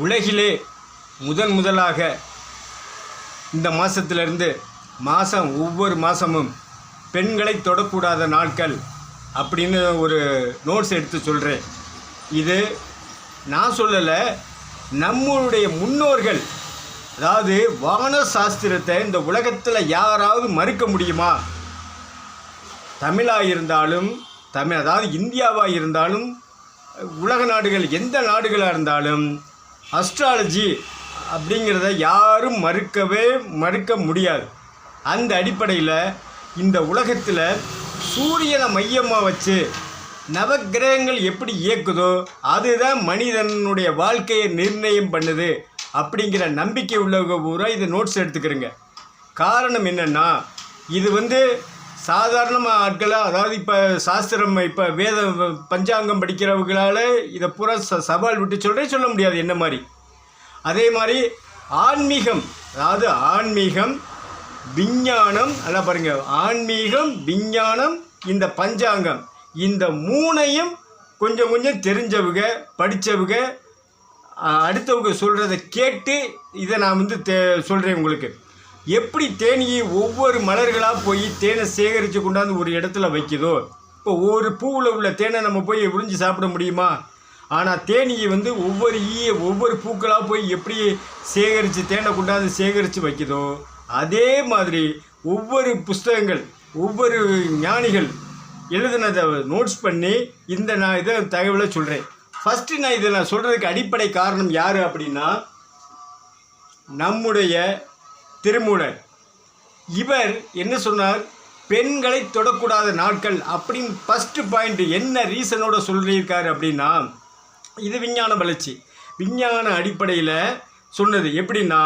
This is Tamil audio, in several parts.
உலகிலே முதன் முதலாக இந்த மாதத்திலிருந்து மாதம் ஒவ்வொரு மாதமும் பெண்களை தொடக்கூடாத நாட்கள் அப்படின்னு ஒரு நோட்ஸ் எடுத்து சொல்கிறேன் இது நான் சொல்லலை நம்மளுடைய முன்னோர்கள் அதாவது வான சாஸ்திரத்தை இந்த உலகத்தில் யாராவது மறுக்க முடியுமா? தமிழாக இருந்தாலும் தமிழ் அதாவது இந்தியாவாக இருந்தாலும் உலக நாடுகள் எந்த நாடுகளாக இருந்தாலும் அஸ்ட்ராலஜி அப்படிங்கிறத யாரும் மறுக்கவே மறுக்க முடியாது. அந்த அடிப்படையில் இந்த உலகத்தில் சூரியனை மையமாக வச்சு நவக்கிரகங்கள் எப்படி இயக்குதோ அதுதான் மனிதனுடைய வாழ்க்கையை நிர்ணயம் பண்ணுது அப்படிங்கிற நம்பிக்கை உள்ளவங்க பூரா இதை நோட்ஸ் எடுத்துக்கிறேங்க. காரணம் என்னென்னா இது வந்து சாதாரணமாக ஆட்களாக அதாவது இப்போ சாஸ்திரம் இப்போ வேத பஞ்சாங்கம் படிக்கிறவர்களால் இதை பூரா ச சவால் விட்டு சொல்கிறே சொல்ல முடியாது என்ன மாதிரி? அதே மாதிரி ஆன்மீகம் அதாவது ஆன்மீகம் விஞ்ஞானம் நல்லா பாருங்கள் ஆன்மீகம் விஞ்ஞானம் இந்த பஞ்சாங்கம் இந்த மூணையும் கொஞ்சம் கொஞ்சம் தெரிஞ்சவங்க படித்தவங்க அடுத்தவங்க சொல்கிறத கேட்டு இதை நான் வந்து தே சொல்கிறேன் உங்களுக்கு. எப்படி தேனியை ஒவ்வொரு மலர்களாக போய் தேனை சேகரித்து கொண்டாந்து ஒரு இடத்துல வைக்குதோ? இப்போ ஒவ்வொரு பூவில் உள்ள தேனை நம்ம போய் உறிஞ்சி சாப்பிட முடியுமா? ஆனால் தேனியை வந்து ஒவ்வொரு ஈய ஒவ்வொரு பூக்களாக போய் எப்படி சேகரித்து தேனை கொண்டாந்து சேகரித்து வைக்குதோ? அதே மாதிரி ஒவ்வொரு புஸ்தகங்கள் ஒவ்வொரு ஞானிகள் எழுதுனதை நோட்ஸ் பண்ணி இந்த நான் இதை தகவலை சொல்கிறேன் ஃபஸ்ட்டு நான் இதை நான் சொல்கிறதுக்கு அடிப்படை காரணம் யார் அப்படின்னா நம்முடைய திருமூலர். இவர் என்ன சொன்னார்? பெண்களை தொடக்கூடாத நாட்கள் அப்படின்னு ஃபஸ்ட்டு பாயிண்ட் என்ன ரீசனோட சொல்லியிருக்காரு அப்படின்னா இது விஞ்ஞான வளர்ச்சி. விஞ்ஞான அடிப்படையில் சொன்னது எப்படின்னா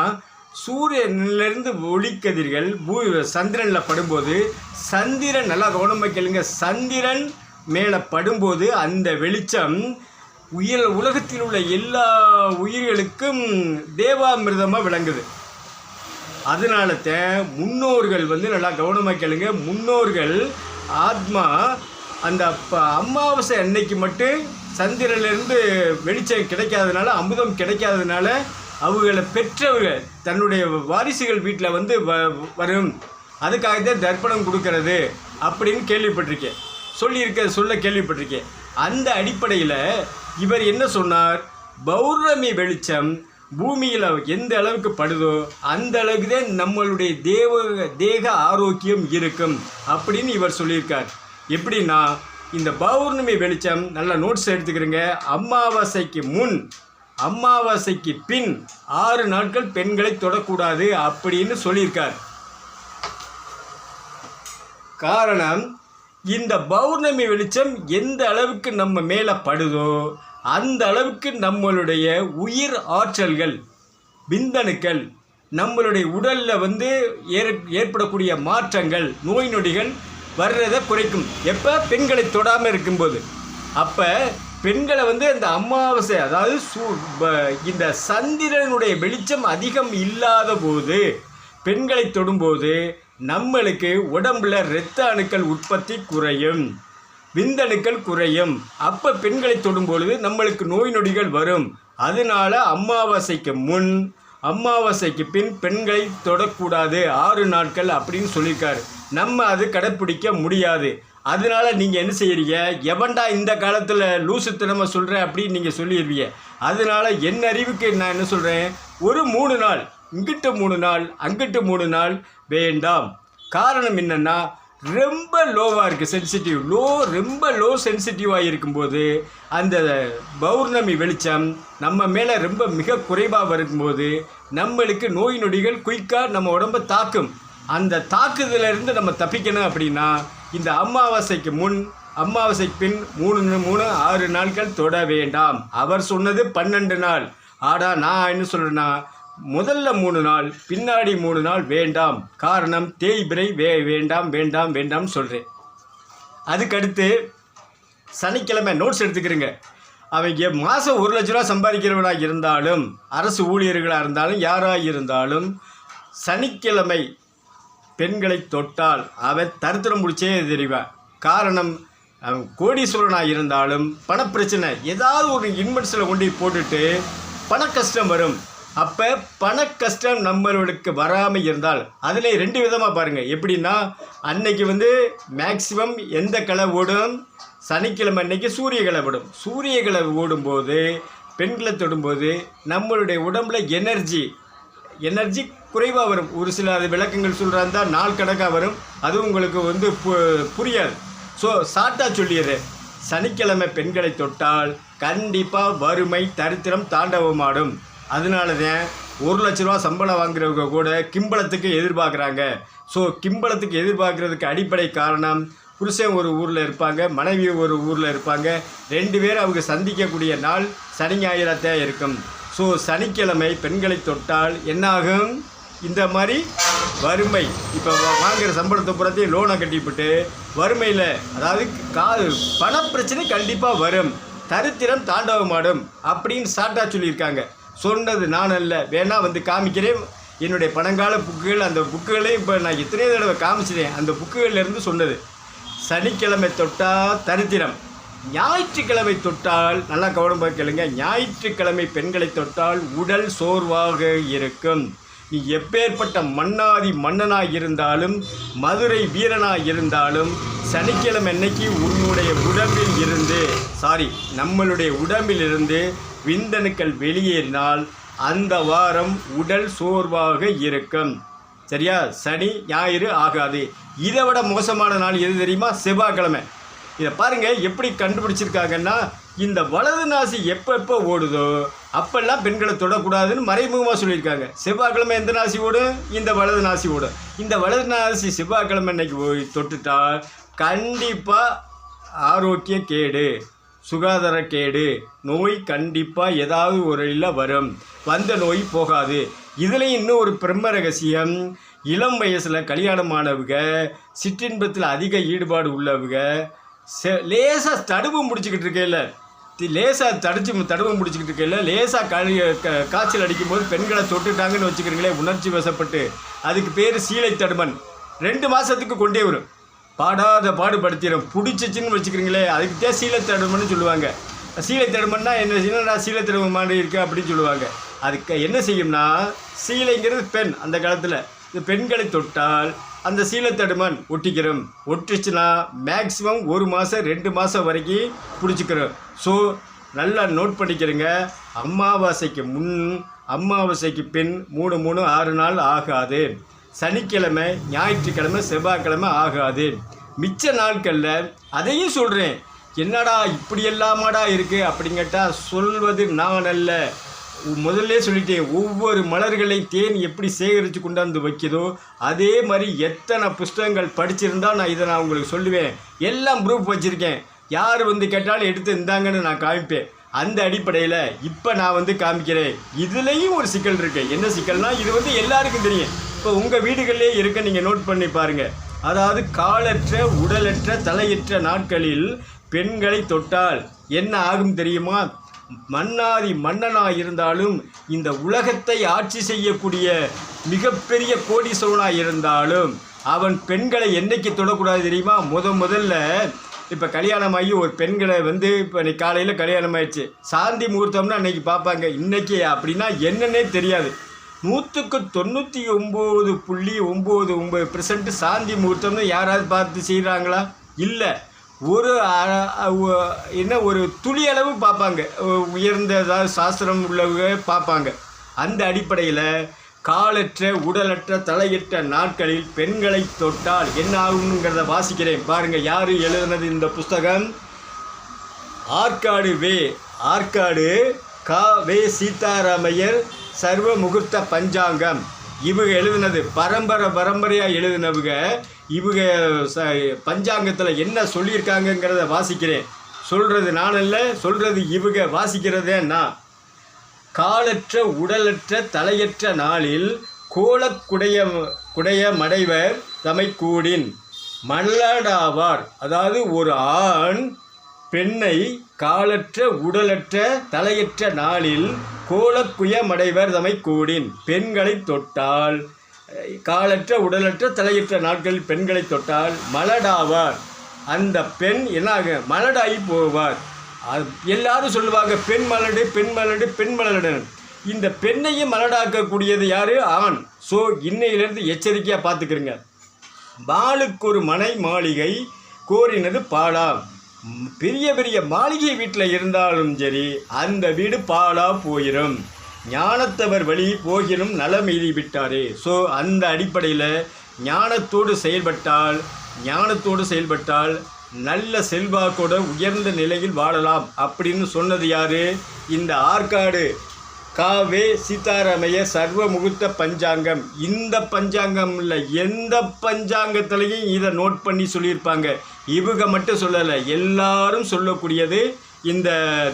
சூரியனிலிருந்து ஒளிக்கதிர்கள் பூ சந்திரனில் படும்போது சந்திரன் நல்லா கவனமாக கேளுங்க சந்திரன் மேலே படும்போது அந்த வெளிச்சம் உயிர் உலகத்தில் உள்ள எல்லா உயிர்களுக்கும் தேவாமிர்தமாக விளங்குது. அதனால தான் முன்னோர்கள் வந்து நல்லா கவனமாக கேளுங்க. முன்னோர்கள் ஆத்மா அந்த அமாவாசை அன்னைக்கு மட்டும் சந்திரனிலிருந்து வெளிச்சம் கிடைக்காதனால அமுதம் கிடைக்காதனால அவங்கள பெற்றவர்கள் தன்னுடைய வாரிசுகள் வீட்டில் வந்து வ வரும். அதுக்காக தான் தர்ப்பணம் கொடுக்கறது அப்படின்னு கேள்விப்பட்டிருக்கேன். சொல்லியிருக்க சொல்ல கேள்விப்பட்டிருக்கேன். அந்த அடிப்படையில் இவர் என்ன சொன்னார்? பௌர்ணமி வெளிச்சம் பூமியில் எந்த அளவுக்கு படுதோ அந்த அளவுக்கு தான் நம்மளுடைய தேவ தேக ஆரோக்கியம் இருக்கும் அப்படின்னு இவர் சொல்லியிருக்கார். எப்படின்னா இந்த பௌர்ணமி வெளிச்சம் நல்லா நோட்ஸ் எடுத்துக்கிறேங்க. அமாவாசைக்கு முன் அமாவாசைக்கு பின் ஆறு நாட்கள் பெண்களை தொடக்கூடாது அப்படின்னு சொல்லியிருக்கார். காரணம் இந்த பௌர்ணமி வெளிச்சம் எந்த அளவுக்கு நம்ம மேலே படுதோ அந்த அளவுக்கு நம்மளுடைய உயிர் ஆற்றல்கள் விந்தணுக்கள் நம்மளுடைய உடலில் வந்து ஏற் ஏற்படக்கூடிய மாற்றங்கள் நோய் நொடிகள் வர்றதை குறைக்கும். எப்போ? பெண்களை தொடாமல் இருக்கும்போது. அப்போ பெண்களை வந்து அந்த அமாவாசை அதாவது சூ ப- இந்த சந்திரனுடைய வெளிச்சம் அதிகம் இல்லாத போது பெண்களை தொடும்போது நம்மளுக்கு உடம்புல இரத்த அணுக்கள் உற்பத்தி குறையும். விந்தணுக்கள் குறையும். அப்போ பெண்களை தொடும்பொழுது நம்மளுக்கு நோய் நொடிகள் வரும். அதனால அமாவாசைக்கு முன் அமாவாசைக்கு பின் பெண்களை தொடக்கூடாது. ஆறு நாட்கள் அப்படின்னு சொல்லியிருக்காரு. நம்ம அது கடைப்பிடிக்க முடியாது. அதனால நீங்கள் என்ன செய்கிறீங்க எவன்டா இந்த காலத்தில் லூசுத்தனமாக சொல்கிறேன் அப்படின்னு நீங்கள் சொல்லிடுவீங்க அதனால என் அறிவுக்கு நான் என்ன சொல்கிறேன் ஒரு மூணு நாள் இங்கிட்டு மூணு நாள் அங்கிட்டு மூணு நாள் வேண்டாம். காரணம் என்னென்னா ரொம்ப லோவாக இருக்குது சென்சிட்டிவ் லோ ரொம்ப லோ சென்சிட்டிவாக இருக்கும்போது அந்த பௌர்ணமி வெளிச்சம் நம்ம மேலே ரொம்ப மிக குறைவாக வரும்போது நம்மளுக்கு நோய் நொடிகள் குயிக்காக நம்ம உடம்பை தாக்கும். அந்த தாக்குதலிருந்து நம்ம தப்பிக்கணும் அப்படின்னா இந்த அமாவாசைக்கு முன் அமாவாசைக்கு பின் மூணு மூணு ஆறு நாட்கள் தொட வேண்டாம். அவர் சொன்னது பன்னெண்டு நாள். ஆடா நான் என்ன சொல்கிறேன்னா முதல்ல மூணு நாள் பின்னாடி மூணு நாள் வேண்டாம். காரணம் தேய்பிரை வே வேண்டாம் வேண்டாம் வேண்டாம் சொல்கிறேன் அதுக்கடுத்து சனிக்கிழமை நோட்ஸ் எடுத்துக்கிறேங்க. அவங்க மாதம் ஒரு லட்ச ரூபா சம்பாதிக்கிறவனாக இருந்தாலும் அரசு ஊழியர்களாக இருந்தாலும் யாராக இருந்தாலும் சனிக்கிழமை பெண்களை தொட்டால் அவன் தருத்திரம் முடிச்சே தெரிவான். காரணம் அவன் கோடீஸ்வரனாக இருந்தாலும் பணப்பிரச்சனை ஏதாவது ஒரு இன்வெஸ்டில் கொண்டு போய் போட்டுட்டு பண கஷ்டம் வரும். அப்போ பண கஷ்டம் நம்மளுக்கு வராமல் இருந்தால் அதில் ரெண்டு விதமாக பாருங்கள் எப்படின்னா அன்னைக்கு வந்து மேக்சிமம் எந்த கிளை ஓடும்? சனிக்கிழமை அன்னைக்கு சூரிய கிளை ஓடும். சூரிய கிளை ஓடும்போது பெண்களை தொடும்போது நம்மளுடைய உடம்புல எனர்ஜி எனர்ஜி குறைவாக வரும். ஒரு சில அது விளக்கங்கள் இருந்தால் நாள் கணக்காக வரும். அது உங்களுக்கு வந்து பு- புரியாது. ஸோ ஷார்ட்டாக சொல்லியது சனிக்கிழமை பெண்களை தொட்டால் கண்டிப்பாக வறுமை தரித்திரம் தாண்டவமாடும். அதனால தான் ஒரு லட்ச ரூபா சம்பளம் வாங்குறவங்க கூட கிம்பளத்துக்கு எதிர்பார்க்குறாங்க. ஸோ கிம்பளத்துக்கு எதிர்பார்க்குறதுக்கு அடிப்படை காரணம் புருஷன் ஒரு ஊரில் இருப்பாங்க மனைவி ஒரு ஊரில் இருப்பாங்க. ரெண்டு பேரும் அவங்க சந்திக்கக்கூடிய நாள் சனி ஞாயிறத்தான் இருக்கும். ஸோ சனிக்கிழமை பெண்களை தொட்டால் என்னாகும்? இந்த மாதிரி வறுமை. இப்போ வாங்குற சம்பளத்தை புறத்தையும் லோனை கட்டிவிட்டு வறுமையில் அதாவது கா பணப்பிரச்சனை கண்டிப்பாக வரும். தரித்திரம் தாண்டவமாடும் அப்படின்னு சாட்டாக சொல்லியிருக்காங்க. சொன்னது நான் அல்ல. வேணா வந்து காமிக்கிறேன். என்னுடைய பழங்கால புக்குகள் அந்த புக்குகளையும் இப்போ நான் எத்தனையோ தடவை காமிச்சிட்டேன் அந்த புக்குகள்லேருந்து சொன்னது சனிக்கிழமை தொட்டால் தரித்திரம். ஞாயிற்றுக்கிழமை தொட்டால் நல்லா கவனமாக கேளுங்க ஞாயிற்றுக்கிழமை பெண்களை தொட்டால் உடல் சோர்வாக இருக்கும். நீ எப்பேற்பட்ட மன்னாதி மன்னனாக இருந்தாலும் மதுரை வீரனாக இருந்தாலும் சனிக்கிழமை அன்னைக்கு உன்னுடைய உடம்பில் இருந்து சாரி நம்மளுடைய உடம்பில் இருந்து விந்தணுக்கள் வெளியேறினால் அந்த வாரம் உடல் சோர்வாக இருக்கும். சரியா? சனி ஞாயிறு ஆகாது. இதை விட மோசமான நாள் எது தெரியுமா? செவ்வாய்க்கிழமை. இதை பாருங்கள் எப்படி கண்டுபிடிச்சிருக்காங்கன்னா இந்த வலது நாசி எப்போ எப்போ ஓடுதோ அப்பெல்லாம் பெண்களை தொடக்கூடாதுன்னு மறைமுகமாக சொல்லியிருக்காங்க. செவ்வாய்க்கிழமை எந்த நாசி ஓடும் இந்த வலது நாசி ஓடும் இந்த வலது நாசி செவ்வாய்க்கிழமை இன்னைக்கு போய் தொட்டுட்டால் கண்டிப்பாக ஆரோக்கிய கேடு. சுகாதார கேடு நோய் கண்டிப்பாக ஏதாவது ஒரு வழியில் வரும். வந்த நோய் போகாது. இதுலேயும் இன்னும் ஒரு பிரம்ம ரகசியம். இளம் வயசில் கல்யாணமானவங்க சிற்றின்பத்தில் அதிக ஈடுபாடு உள்ளவங்க லேசாக தடுப்பு முடிச்சுக்கிட்டு இருக்கையில் லேசாக தடிச்சு தடுப்பு முடிச்சுக்கிட்டு இருக்கையில் லேசாக கழி க காய்ச்சல் அடிக்கும்போது பெண்களை தொட்டுட்டாங்கன்னு வச்சுக்கிறீங்களே உணர்ச்சி வசப்பட்டு அதுக்கு பேர் சீலை தடுமன் ரெண்டு மாதத்துக்கு கொண்டே வரும். பாடாத பாடுபடுத்திடும் பிடிச்சிச்சின்னு வச்சுக்கிறீங்களே அதுக்கு தான் சீலை தடுமன்னு சொல்லுவாங்க. சீலை தடுமன்னா என்ன என்னடா சீலை தடும மாதிரி இருக்கு அப்படின்னு சொல்லுவாங்க. அதுக்கு என்ன செய்யும்னா சீலைங்கிறது பெண் அந்த காலத்தில். இந்த பெண்களை தொட்டால் அந்த சீலத்தடுமன் ஒட்டிக்கிறோம். ஒட்டிச்சுன்னா மேக்ஸிமம் ஒரு மாதம் ரெண்டு மாதம் வரைக்கும் பிடிச்சிக்கிறோம். ஸோ நல்லா நோட் பண்ணிக்கிறங்க. அமாவாசைக்கு முன் அமாவாசைக்கு பின் மூணு மூணு ஆறு நாள் ஆகாது. சனிக்கிழமை ஞாயிற்றுக்கிழமை செவ்வாய்க்கிழமை ஆகாது. மிச்ச நாட்களில் அதையும் சொல்கிறேன் என்னடா இப்படி எல்லாமாடா இருக்குது அப்படின்னு கேட்டால் சொல்வது நான் அல்ல. முதல்ல சொல்லிட்டேன் ஒவ்வொரு மலர்களை தேன் எப்படி சேகரித்து கொண்டாந்து வைக்குதோ அதே மாதிரி எத்தனை புஸ்தகங்கள் படிச்சிருந்தால் நான் இதை நான் உங்களுக்கு சொல்லுவேன். எல்லாம் ப்ரூஃப் வச்சுருக்கேன். யார் வந்து கேட்டாலும் எடுத்து இருந்தாங்கன்னு நான் காமிப்பேன். அந்த அடிப்படையில் இப்போ நான் வந்து காமிக்கிறேன். இதுலேயும் ஒரு சிக்கல் இருக்கு. என்ன சிக்கல்னால் இது வந்து எல்லாருக்கும் தெரியும். இப்போ உங்கள் வீடுகளிலே இருக்க நீங்கள் நோட் பண்ணி பாருங்கள் அதாவது காலற்ற உடலற்ற தலையற்ற நாட்களில் பெண்களை தொட்டால் என்ன ஆகும் தெரியுமா? மன்னாதி மன்னனாக இருந்தாலும் இந்த உலகத்தை ஆட்சி செய்யக்கூடிய மிகப்பெரிய கோடீஸ்வரனாக இருந்தாலும் அவன் பெண்களை என்னைக்கு தொடக்கூடாது தெரியுமா? முத முதல்ல இப்போ கல்யாணம் ஆகி ஒரு பெண்களை வந்து இப்போ இன்னைக்கு காலையில் கல்யாணம் ஆயிடுச்சு. சாந்தி முகூர்த்தம்னா அன்னைக்கு பார்ப்பாங்க இன்னைக்கு அப்படின்னா என்னன்னே தெரியாது. நூற்றுக்கு தொண்ணூற்றி ஒம்பது புள்ளி ஒம்பது ஒம்பது பெர்சன்ட் சாந்தி முகூர்த்தம்னு யாராவது பார்த்து செய்கிறாங்களா இல்லை. ஒரு என்ன ஒரு துளி அளவு பார்ப்பாங்க உயர்ந்த ஏதாவது சாஸ்திரம் உள்ளவங்க பார்ப்பாங்க அந்த அடிப்படையில் காலற்ற உடலற்ற தலையற்ற நாட்களில் பெண்களை தொட்டால் என்ன ஆகுங்கிறத வாசிக்கிறேன். பாருங்க யார் எழுதுனது இந்த புஸ்தகம்? ஆற்காடு வே ஆற்காடு கா வே சீதாராமையர் சர்வ முகூர்த்த பஞ்சாங்கம். இவங்க எழுதினது பரம்பரை பரம்பரையாக எழுதினவங்க இவங்க ச பஞ்சாங்கத்தில் என்ன சொல்லியிருக்காங்கங்கிறத வாசிக்கிறேன். சொல்கிறது நான் இல்லை சொல்கிறது இவங்க வாசிக்கிறதே நான். காலற்ற உடலற்ற தலையற்ற நாளில் கோலக்குடைய குடைய மடைவர் தமை கூடின் மல்லடாவார். அதாவது ஒரு ஆண் பெண்ணை காலற்ற உடலற்ற தலையற்ற நாளில் கோலக்குய மடைவர் தமை கூடின் பெண்களை தொட்டால் காலற்ற உடலற்ற தலையற்ற நாட்களில் பெண்களை தொட்டால் மலடாவார். அந்த பெண் என்னாக? மலடாகி போவார். எல்லாரும் சொல்லுவாங்க பெண் மலடு பெண் மலடு பெண் மலடு இந்த பெண்ணையும் மலடாக்கக்கூடியது யாரு? ஆண். ஸோ இன்னையிலேருந்து எச்சரிக்கையாக பார்த்துக்கிறங்க பாலுக்கு ஒரு மனை மாளிகை கோரினது பாலா. பெரிய பெரிய மாளிகை வீட்டில் இருந்தாலும் சரி அந்த வீடு பாலா போயிடும் ஞானத்தவர் வழி போகினும் நலம் எழுதி விட்டாரே. ஸோ அந்த அடிப்படையில் ஞானத்தோடு செயல்பட்டால் ஞானத்தோடு செயல்பட்டால் நல்ல செல்வாக்கோட உயர்ந்த நிலையில் வாழலாம் அப்படின்னு சொன்னது யாரு? இந்த ஆற்காடு காவே சீதாராமைய சர்வ முகூர்த்த பஞ்சாங்கம். இந்த பஞ்சாங்கம் இல்லை எந்த பஞ்சாங்கத்திலையும் இதை நோட் பண்ணி சொல்லியிருப்பாங்க. இவங்க மட்டும் சொல்லலை எல்லாரும் சொல்லக்கூடியது இந்த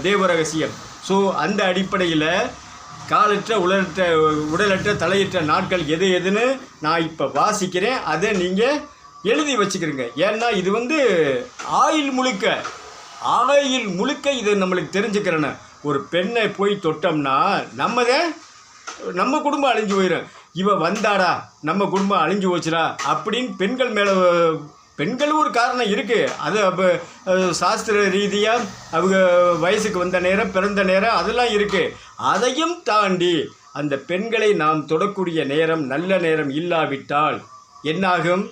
தேவ ரகசியம் ஸோ அந்த அடிப்படையில் காலற்ற உடலற்ற உடலற்ற தலையற்ற நாட்கள் எது எதுன்னு நான் இப்போ வாசிக்கிறேன். அதை நீங்கள் எழுதி வச்சுக்கிறீங்க. ஏன்னா இது வந்து ஆயில் முழுக்க ஆயில் முழுக்க இது நம்மளுக்கு தெரிஞ்சுக்கிறேன்னு. ஒரு பெண்ணை போய் தொட்டோம்னா நம்மதே நம்ம குடும்பம் அழிஞ்சு போயிடும் இவ வந்தாடா நம்ம குடும்பம் அழிஞ்சு போச்சுடா அப்படின்னு பெண்கள் மேலே பெண்களும் ஒரு காரணம் இருக்குது அது அப்போ சாஸ்திர ரீதியாக அவங்க வயசுக்கு வந்த நேரம் பிறந்த நேரம் அதெல்லாம் இருக்குது அதையும் தாண்டி அந்த பெண்களை நாம் தொடக்கூடிய நேரம் நல்ல நேரம் இல்லாவிட்டால் என்னாகும்?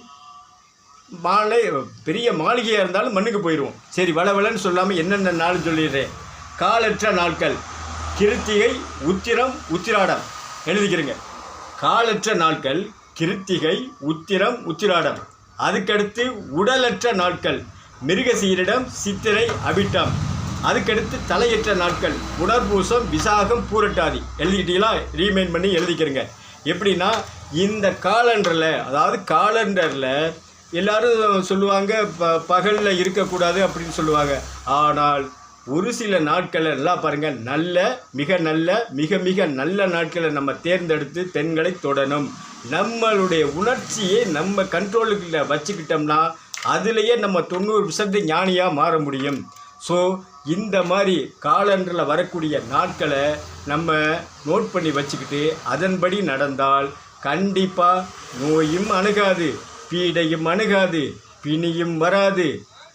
மாலை பெரிய மாளிகையாக இருந்தாலும் மண்ணுக்கு போயிடுவோம் சரி வளவலன்னு சொல்லாமல் என்னென்ன நாள் சொல்லிடுறேன். காலற்ற நாட்கள். கிருத்திகை உத்திரம் உத்திராடம். எழுதிக்கிறேங்க. காலற்ற நாட்கள் கிருத்திகை உத்திரம் உத்திராடம். அதுக்கடுத்து உடலற்ற நாட்கள். மிருகசீரிடம் சித்திரை அபிட்டம் அதுக்கடுத்து தலையற்ற நாட்கள். உணர்பூசம் விசாகம் பூரட்டாதி. எழுதிக்கிட்டீங்களா ரீமைண்ட் பண்ணி எழுதிக்கிறேங்க. எப்படின்னா இந்த காலண்டரில் அதாவது காலண்டரில் எல்லாரும் சொல்லுவாங்க ப பகலில் இருக்கக்கூடாது அப்படின்னு சொல்லுவாங்க. ஆனால் ஒரு சில நாட்கள் எல்லாம் பாருங்கள் நல்ல மிக நல்ல மிக மிக நல்ல நாட்களை நம்ம தேர்ந்தெடுத்து பெண்களை தொடணும். நம்மளுடைய உணர்ச்சியை நம்ம கண்ட்ரோலுக்குள்ள வச்சுக்கிட்டோம்னா அதுலேயே நம்ம தொண்ணூறு விசத்து ஞானியாக மாற முடியும். ஸோ இந்த மாதிரி காலண்டரில் வரக்கூடிய நாட்களை நம்ம நோட் பண்ணி வச்சுக்கிட்டு அதன்படி நடந்தால் கண்டிப்பாக நோயும் அணுகாது. பீடையும் அணுகாது பிணியும் வராது.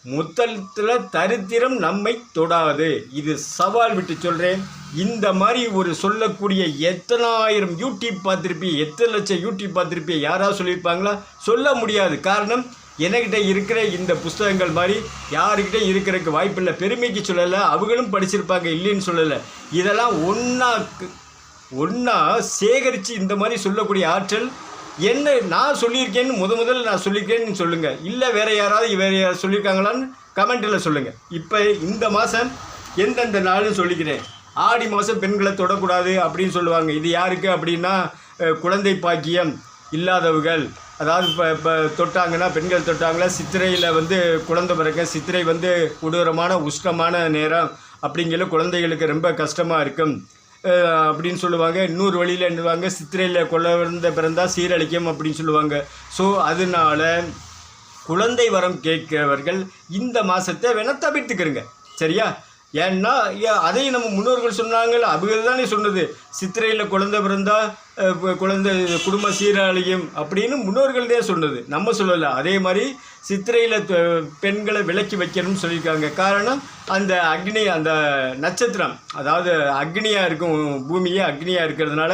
முத்தத்தில் தரித்திரம் நம்மை தொடாது. இது சவால் விட்டு சொல்கிறேன் இந்த மாதிரி ஒரு சொல்லக்கூடிய எத்தனாயிரம் யூடியூப் பார்த்துருப்பீங்க எத்தனை லட்சம் யூடியூப் பார்த்துருப்பீங்க யாராவது சொல்லியிருப்பாங்களா? சொல்ல முடியாது. காரணம் என்கிட்ட இருக்கிற இந்த புஸ்தகங்கள் மாதிரி யாருக்கிட்ட இருக்கிறதுக்கு வாய்ப்பில்லை. பெருமைக்கு சொல்லலை அவங்களும் படிச்சிருப்பாங்க இல்லைன்னு சொல்லலை. இதெல்லாம் ஒன்றா ஒன்றா சேகரித்து இந்த மாதிரி சொல்லக்கூடிய ஆற்றல் என்ன நான் சொல்லியிருக்கேன்னு முத முதல்ல நான் சொல்லியிருக்கேன்னு சொல்லுங்கள் இல்லை வேறு யாராவது வேறு யாராவது சொல்லியிருக்காங்களான்னு கமெண்ட்டில் சொல்லுங்கள் இப்போ இந்த மாதம் எந்தெந்த நாள்னு சொல்லிக்கிறேன். ஆடி மாதம் பெண்களை தொடக்கூடாது அப்படின்னு சொல்லுவாங்க. இது யாருக்கு அப்படின்னா குழந்தை பாக்கியம் இல்லாதவர்கள். அதாவது இப்போ இப்போ தொட்டாங்கன்னா பெண்கள் தொட்டாங்களா சித்திரையில் வந்து குழந்தை பிறக்க சித்திரை வந்து கொடூரமான உஷ்ணமான நேரம் அப்படிங்கிற குழந்தைகளுக்கு ரொம்ப கஷ்டமாக இருக்கும். அப்படின்னு சொல்லுவாங்க. இன்னொரு வழியில் என்னவாங்க சித்திரையில் குழந்தை பிறந்தால் சீரழிக்கும் அப்படின்னு சொல்லுவாங்க. ஸோ அதனால குழந்தை வரம் கேட்கிறவர்கள் இந்த மாதத்தை வேணால் தவிர்த்துக்கிறங்க. சரியா? ஏன்னா அதையும் நம்ம முன்னோர்கள் சொன்னாங்கல்ல அவங்க தானே சொன்னது. சித்திரையில் குழந்தை பிறந்தால் குழந்தை குடும்ப சீரழியும் அப்படின்னு முன்னோர்கள் சொன்னது. நம்ம சொல்லலை. அதே மாதிரி சித்திரையில் பெண்களை விலக்கி வைக்கணும்னு சொல்லியிருக்காங்க. காரணம் அந்த அக்னி அந்த நட்சத்திரம். அதாவது அக்னியாக இருக்கும் பூமியே அக்னியாக இருக்கிறதுனால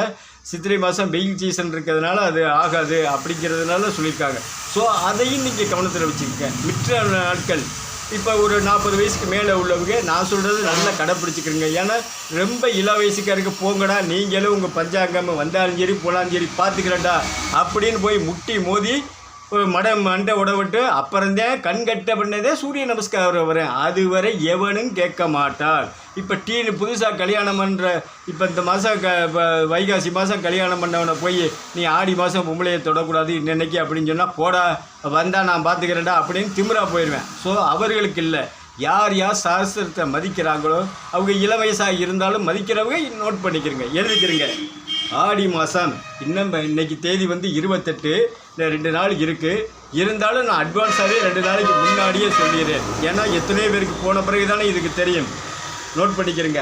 சித்திரை மாதம் வெயில் சீசன் இருக்கிறதுனால அது ஆகாது அப்படிங்கிறதுனால சொல்லியிருக்காங்க. ஸோ அதையும் நீங்கள் கவனத்தில் வச்சுக்கோங்க. மிற்ற நாட்கள் இப்போ ஒரு நாற்பது வயசுக்கு மேலே உள்ளவங்க நான் சொல்கிறது நல்லா கடைப்பிடிச்சிக்கிறேங்க. ஏன்னா ரொம்ப இள வயசுக்காருக்கு போங்கடா நீங்களும் உங்கள் பஞ்சாங்கம் வந்தாலும் சரி போனாலும் சரி பார்த்துக்கிறேன்டா அப்படின்னு போய் முட்டி மோதி மட மண்டை உடவிட்டு அப்புறந்தே கண் கட்ட பண்ணதே சூரிய நமஸ்காரம் வரேன் அதுவரை எவனும் கேட்க மாட்டார் இப்போ டீனு புதுசாக கல்யாணம் பண்ணுற இப்போ இந்த மாதம் க இப்போ வைகாசி மாதம் கல்யாணம் பண்ணவனை போய் நீ ஆடி மாதம் பொம்பளையை தொடக்கூடாது இன்னைக்கு அப்படின்னு சொன்னால் போடா வந்தால் நான் பார்த்துக்கிறேன்டா அப்படின்னு திமிரா போயிடுவேன் ஸோ அவர்களுக்கு இல்லை. யார் யார் சாஸ்திரத்தை மதிக்கிறாங்களோ அவங்க இள வயசாக இருந்தாலும் மதிக்கிறவங்க நோட் பண்ணிக்கிறங்க எழுதிக்கிறங்க. ஆடி மாதம் இன்னும் இன்னைக்கு தேதி வந்து இருபத்தெட்டு இந்த ரெண்டு நாள் இருக்குது இருந்தாலும் நான் அட்வான்ஸாகவே ரெண்டு நாளைக்கு முன்னாடியே சொல்லிடுறேன். ஏன்னா எத்தனையோ பேருக்கு போன பிறகு தானே இதுக்கு தெரியும். நோட் பண்ணிக்கிறங்க.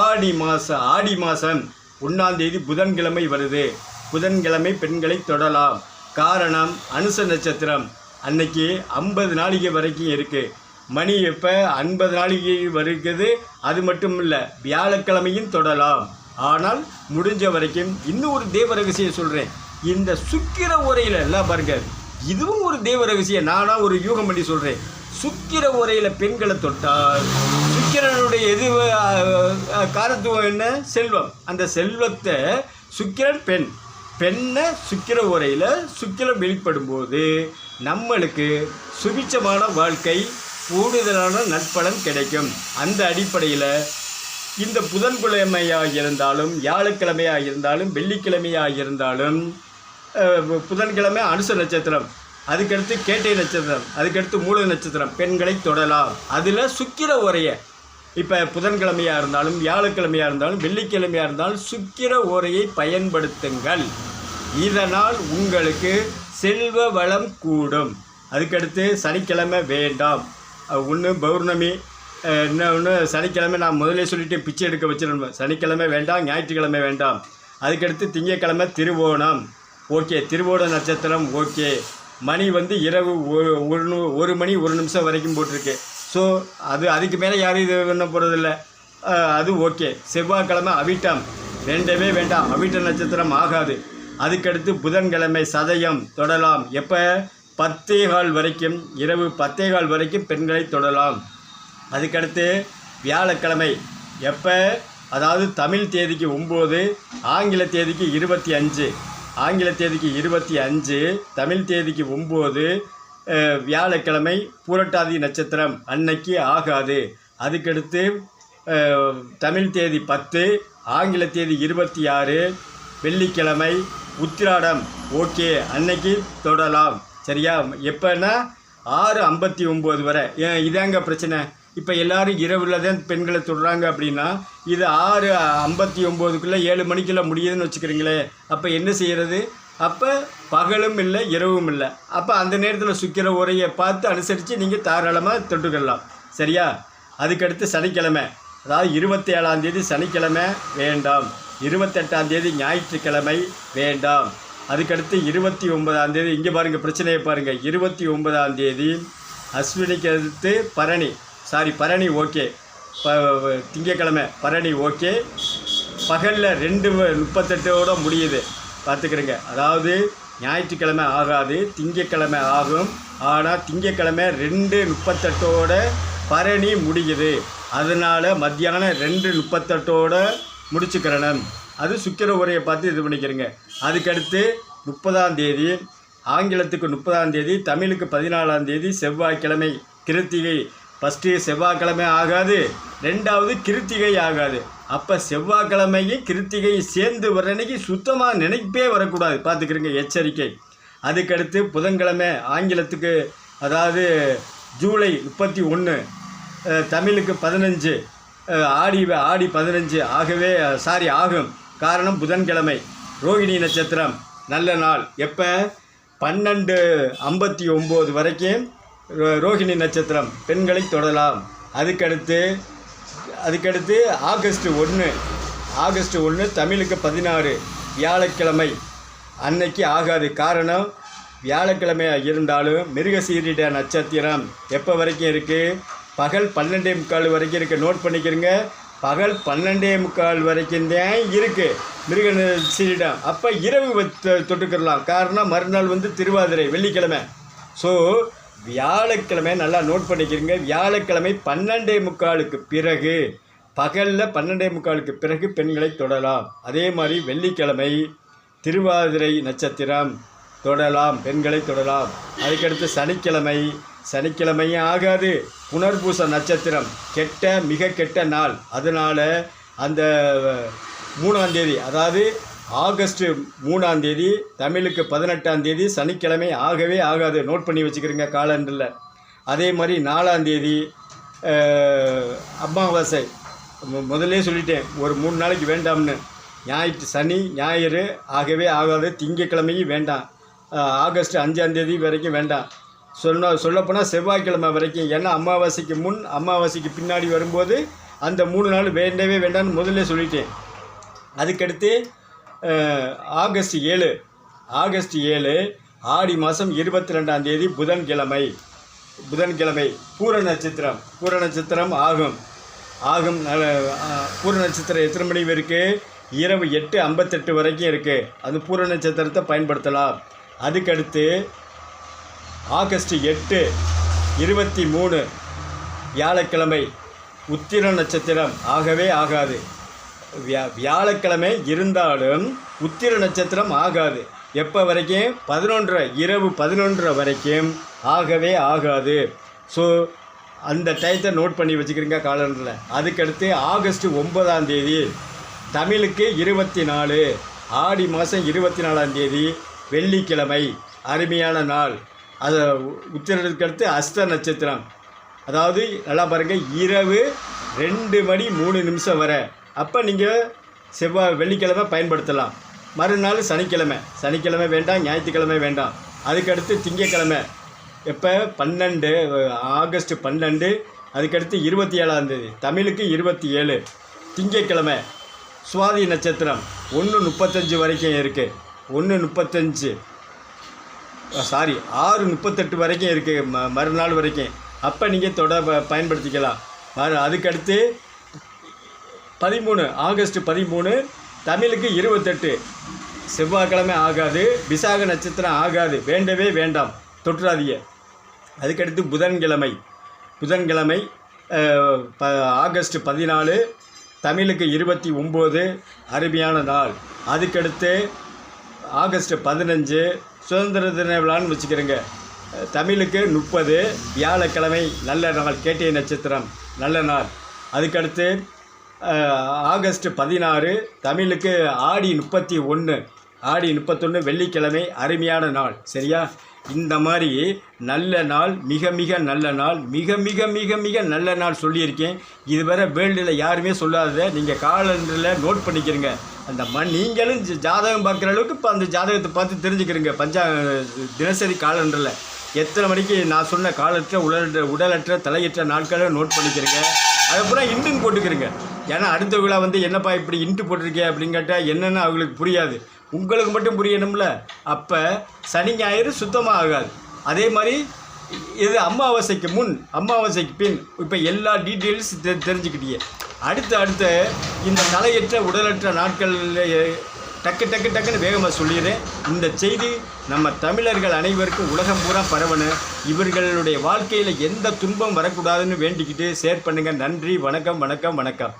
ஆடி மாதம் ஆடி மாதம் ஒன்றாந்தேதி புதன்கிழமை வருது. புதன்கிழமை பெண்களை தொடலாம். காரணம் அனுச நட்சத்திரம். அன்னைக்கு ஐம்பது நாளிகை வரைக்கும் இருக்குது மணி இப்போ ஐம்பது நாளிகை வருகிறது. அது மட்டும் இல்லை வியாழக்கிழமையும் தொடலாம். ஆனால் முடிஞ்ச வரைக்கும் இன்னும் ஒரு தேவ ரகசியம் சொல்கிறேன் இந்த சுக்கிர உரையில் எல்லாம் பாருங்கள் இதுவும் ஒரு தேவ ரகசியம். நானாக ஒரு யூகம் பண்ணி சொல்கிறேன் சுக்கிர உரையில் பெண்களை தொட்டால் சுக்கிரனுடைய எது காரத்துவம் என்ன? செல்வம். அந்த செல்வத்தை சுக்கிரன் பெண். பெண்ணை சுக்கிர உரையில் சுக்கிரம் வெளிப்படும் போது நம்மளுக்கு சுபிச்சமான வாழ்க்கை கூடுதலான நற்பலன் கிடைக்கும். அந்த அடிப்படையில் இந்த புதன்கிழமையாக இருந்தாலும் வியாழக்கிழமையாக இருந்தாலும் வெள்ளிக்கிழமையாக இருந்தாலும் புதன்கிழமை அனுச நட்சத்திரம். அதுக்கடுத்து கேட்டை நட்சத்திரம் அதுக்கடுத்து மூல நட்சத்திரம் பெண்களை தொடலாம். அதில் சுக்கிர உரைய. இப்போ புதன்கிழமையாக இருந்தாலும் வியாழக்கிழமையாக இருந்தாலும் வெள்ளிக்கிழமையாக இருந்தாலும் சுக்கிர உரையை பயன்படுத்துங்கள். இதனால் உங்களுக்கு செல்வ வளம் கூடும். அதுக்கடுத்து சனிக்கிழமை வேண்டாம். ஒன்று பௌர்ணமி இன்னொன்று சனிக்கிழமை நான் முதலே சொல்லிட்டு பிச்சை எடுக்க வச்சிடணும். சனிக்கிழமை வேண்டாம் ஞாயிற்றுக்கிழமை வேண்டாம். அதுக்கடுத்து திங்கட்கிழமை திருவோணம். ஓகே திருவோண நட்சத்திரம் ஓகே. மணி வந்து இரவு ஒரு ஒரு மணி ஒரு நிமிஷம் வரைக்கும் போட்டிருக்கு. ஸோ அது அதுக்கு மேலே யாரும் இது பண்ண போகிறதில்ல அது ஓகே. செவ்வாய்க்கிழமை அவிட்டம். வேண்டவே வேண்டாம். அவிட்ட நட்சத்திரம் ஆகாது. அதுக்கடுத்து புதன்கிழமை சதயம் தொடலாம். எப்போ? பத்தே கால் வரைக்கும் இரவு பத்தே கால் வரைக்கும் பெண்களை தொடலாம். அதுக்கடுத்து வியாழக்கிழமை. எப்போ? அதாவது தமிழ் தேதிக்கு ஒம்பது ஆங்கில தேதிக்கு இருபத்தி அஞ்சு. ஆங்கில தேதிக்கு இருபத்தி அஞ்சு தமிழ் தேதிக்கு ஒம்பது வியாழக்கிழமை பூரட்டாதி நட்சத்திரம் அன்னைக்கு ஆகாது. அதுக்கடுத்து தமிழ் தேதி பத்து ஆங்கில தேதி இருபத்தி ஆறு வெள்ளிக்கிழமை உத்திராடம். ஓகே அன்னைக்கு தொடலாம். சரியா? எப்போன்னா ஆறு ஐம்பத்தி ஒம்பது வரை. ஏன் இதாங்க பிரச்சனை? இப்போ எல்லாரும் இரவில் தான் பெண்களை தொடுறாங்க அப்படின்னா இது ஆறு ஐம்பத்தி ஒம்போதுக்குள்ளே ஏழு மணிக்குள்ளே முடியுதுன்னு வச்சுக்கிறீங்களே அப்போ என்ன செய்கிறது அப்போ பகலும் இல்லை இரவும் இல்லை. அப்போ அந்த நேரத்தில் சுக்கிர உரையை பார்த்து அனுசரித்து நீங்கள் தாராளமாக தொட்டுக்கலாம். சரியா? அதுக்கடுத்து சனிக்கிழமை. அதாவது இருபத்தி ஏழாந்தேதி சனிக்கிழமை வேண்டாம். இருபத்தெட்டாந்தேதி ஞாயிற்றுக்கிழமை வேண்டாம். அதுக்கடுத்து இருபத்தி ஒன்பதாம் தேதி இங்கே பாருங்கள் பிரச்சனையை பாருங்கள் இருபத்தி ஒன்பதாந்தேதி அஸ்வினிக்கு அடுத்து பரணி. சாரி பரணி ஓகே ப திங்கக்கிழமை பரணி ஓகே பகலில் ரெண்டு முப்பத்தெட்டோட முடியுது. பார்த்துக்கிறேங்க. அதாவது ஞாயிற்றுக்கிழமை ஆகாது திங்கக்கிழமை ஆகும். ஆனால் திங்கக்கிழமை ரெண்டு முப்பத்தெட்டோட பரணி முடியுது. அதனால் மத்தியானம் ரெண்டு முப்பத்தெட்டோட முடிச்சுக்கிறணும் அது சுக்கிர உரையை பார்த்து இது பண்ணிக்கிறேங்க. அதுக்கடுத்து முப்பதாம் தேதி ஆங்கிலத்துக்கு முப்பதாம் தேதி தமிழுக்கு பதினாலாம் தேதி செவ்வாய்க்கிழமை கிருத்திகை ஃபஸ்ட்டு செவ்வாய்க்கிழமை ஆகாது ரெண்டாவது கிருத்திகை ஆகாது. அப்போ செவ்வாய்க்கிழமையும் கிருத்திகையும் சேர்ந்து வர அன்னைக்கு சுத்தமாக நினைப்பே வரக்கூடாது. பார்த்துக்கிறீங்க எச்சரிக்கை. அதுக்கடுத்து புதன்கிழமை ஆங்கிலத்துக்கு அதாவது ஜூலை முப்பத்தி ஒன்று தமிழுக்கு பதினஞ்சு ஆடி ஆடி பதினஞ்சு ஆகவே சாரி ஆகும். காரணம் புதன்கிழமை ரோகிணி நட்சத்திரம். நல்ல நாள். எப்போ? பன்னெண்டு ஐம்பத்தி ஒம்பது வரைக்கும் ரோ- ரோகிணி நட்சத்திரம் பெண்களை தொடலாம். அதுக்கடுத்து அதுக்கடுத்து ஆகஸ்ட் ஒன்று ஆகஸ்ட் ஒன்று தமிழுக்கு பதினாறு வியாழக்கிழமை. அன்னைக்கு ஆகாது காரணம் வியாழக்கிழமையாக இருந்தாலும் மிருகசீரிட நட்சத்திரம். எப்போ வரைக்கும் இருக்குது பகல் பன்னெண்டே முக்கால் வரைக்கும் இருக்குது நோட் பண்ணிக்கிறங்க. பகல் பன்னெண்டே முக்கால் வரைக்கும் தான் இருக்குது மிருக சீரிடம். அப்போ இரவு வச்சு தொட்டுக்கிடலாம் காரணம் மறுநாள் வந்து திருவாதிரை வெள்ளிக்கிழமை. ஸோ வியாழக்கிழமை நல்லா நோட் பண்ணிக்கிறீங்க. வியாழக்கிழமை பன்னெண்டே முக்காலுக்கு பிறகு பகலில் பன்னெண்டே முக்காலுக்கு பிறகு பெண்களை தொடலாம். அதே மாதிரி வெள்ளிக்கிழமை திருவாதிரை நட்சத்திரம் தொடலாம் பெண்களை தொடலாம். அதுக்கடுத்து சனிக்கிழமை சனிக்கிழமையும் ஆகாது. புனர்பூச நட்சத்திரம் கெட்ட மிக கெட்ட நாள். அதனால் அந்த மூணாம் தேதி அதாவது ஆகஸ்ட் மூணாம் தேதி தமிழுக்கு பதினெட்டாம் தேதி சனிக்கிழமை ஆகவே ஆகாது. நோட் பண்ணி வச்சுக்கிறீங்க காலண்டரில் அதே மாதிரி நாலாம் தேதி அமாவாசை. முதல்லே சொல்லிட்டேன் ஒரு மூணு நாளைக்கு வேண்டாம்னு. ஞாயிற்று சனி ஞாயிறு ஆகவே ஆகாது. திங்கக்கிழமையும் வேண்டாம். ஆகஸ்ட் அஞ்சாம் தேதி வரைக்கும் வேண்டாம். சொன்ன சொல்லப்போனால் செவ்வாய்க்கிழமை வரைக்கும். ஏன்னா அமாவாசைக்கு முன் அமாவாசைக்கு பின்னாடி வரும்போது அந்த மூணு நாள் வேண்டவே வேண்டாம்னு முதல்ல சொல்லிட்டேன். அதுக்கடுத்து ஆகஸ்ட் ஏழு ஆகஸ்ட் ஏழு ஆடி மாதம் இருபத்தி ரெண்டாம் தேதி புதன்கிழமை. புதன்கிழமை பூர நட்சத்திரம் பூர நட்சத்திரம் ஆகும். ஆகும் நல்ல- பூர நட்சத்திரம் எத்தனை மணி இருக்குது இரவு எட்டு ஐம்பத்தெட்டு வரைக்கும் இருக்குது அது பூர நட்சத்திரத்தை பயன்படுத்தலாம். அதுக்கடுத்து ஆகஸ்ட் எட்டு இருபத்தி மூணு வியாழக்கிழமை உத்திர நட்சத்திரம். ஆகவே ஆகாது. வியா வியாழக்கிழமை இருந்தாலும் உத்திர நட்சத்திரம் ஆகாது. எப்போ வரைக்கும்? பதினொன்றரை இரவு பதினொன்றரை வரைக்கும் ஆகவே ஆகாது. ஸோ அந்த டயத்தை நோட் பண்ணி வச்சுக்கிறீங்க காலண்டரில். அதுக்கடுத்து ஆகஸ்ட் ஒன்பதாம் தேதி தமிழுக்கு இருபத்தி நாலு ஆடி மாதம் இருபத்தி நாலாம் தேதி வெள்ளிக்கிழமை அருமையான நாள். அது உத்திரத்துக்கு அடுத்து அஸ்த நட்சத்திரம். அதாவது நல்லா பாருங்கள் இரவு ரெண்டு மணி மூணு நிமிஷம் வரை. அப்போ நீங்கள் செவ்வாய் வெள்ளிக்கிழமை பயன்படுத்தலாம். மறுநாள் சனிக்கிழமை. சனிக்கிழமை வேண்டாம் ஞாயிற்றுக்கிழமை வேண்டாம். அதுக்கடுத்து திங்கக்கிழமை. எப்போ? பன்னெண்டு ஆகஸ்ட் பன்னெண்டு. அதுக்கடுத்து இருபத்தி ஏழாந்தேதி தமிழுக்கு இருபத்தி ஏழு திங்கக்கிழமை. சுவாதி நட்சத்திரம். ஒன்று முப்பத்தஞ்சு வரைக்கும் இருக்குது ஒன்று முப்பத்தஞ்சு. சாரி ஆறு முப்பத்தெட்டு வரைக்கும் இருக்குது ம மறுநாள் வரைக்கும். அப்போ நீங்கள் தொட பயன்படுத்திக்கலாம். மறு அதுக்கடுத்து பதிமூணு ஆகஸ்ட் பதிமூணு தமிழுக்கு இருபத்தெட்டு. செவ்வாய்க்கிழமை ஆகாது விசாக நட்சத்திரம் ஆகாது வேண்டவே வேண்டாம் தொற்றாதிய அதுக்கடுத்து புதன்கிழமை. புதன்கிழமை ப ஆகஸ்ட் பதினாலு தமிழுக்கு இருபத்தி ஒம்பது அருமையான நாள். அதுக்கடுத்து ஆகஸ்ட் பதினஞ்சு சுதந்திர தின விழான்னு வச்சுக்கிறேங்க. தமிழுக்கு முப்பது வியாழக்கிழமை நல்ல நாள் கேட்டை நட்சத்திரம் நல்ல நாள். அதுக்கடுத்து ஆகஸ்ட் பதினாறு தமிழுக்கு ஆடி முப்பத்தி ஒன்று ஆடி முப்பத்தொன்று வெள்ளிக்கிழமை அருமையான நாள் சரியா? இந்த மாதிரி நல்ல நாள் மிக மிக நல்ல நாள் மிக மிக மிக மிக நல்ல நாள் சொல்லியிருக்கேன். இதுவரை வேர்ல்டில் யாருமே சொல்லாத நீங்கள் காலண்டரில் நோட் பண்ணிக்கிறீங்க. அந்த மண் நீங்களும் ஜாதகம் பார்க்குற அளவுக்கு இப்போ அந்த ஜாதகத்தை பார்த்து தெரிஞ்சுக்கிறீங்க பஞ்சா தினசரி காலண்டரில். எத்தனை மணிக்கு நான் சொன்ன காலற்ற உடலற்ற உடலற்ற தலையற்ற நாட்களை நோட் பண்ணிக்கிறீங்க. அதுக்கப்புறம் இண்டுன்னு போட்டுக்கிறீங்க. ஏன்னா அடுத்த விழா வந்து என்னப்பா இப்படி இண்டு போட்டிருக்கே? அப்படின்னு கேட்டால் என்னென்னு அவங்களுக்கு புரியாது. உங்களுக்கு மட்டும் புரியணும்ல. அப்போ சனி ஞாயிறு சுத்தமாக ஆகாது. அதே மாதிரி இது அமாவாசைக்கு முன் அமாவாசைக்கு பின் இப்போ எல்லா டீட்டெயில்ஸ் தெ தெரிஞ்சுக்கிட்டீங்க அடுத்து அடுத்து இந்த தலையற்ற உடலற்ற நாட்களில் டக்கு டக்கு டக்குன்னு வேகமாக சொல்லிடுறேன் இந்த செய்தி நம்ம தமிழர்கள் அனைவருக்கும் உலகம் பூரா பரவணும் இவர்களுடைய வாழ்க்கையில் எந்த துன்பம் வரக்கூடாதுன்னு வேண்டிக்கிட்டு ஷேர் பண்ணுங்கள் நன்றி வணக்கம் வணக்கம் வணக்கம்.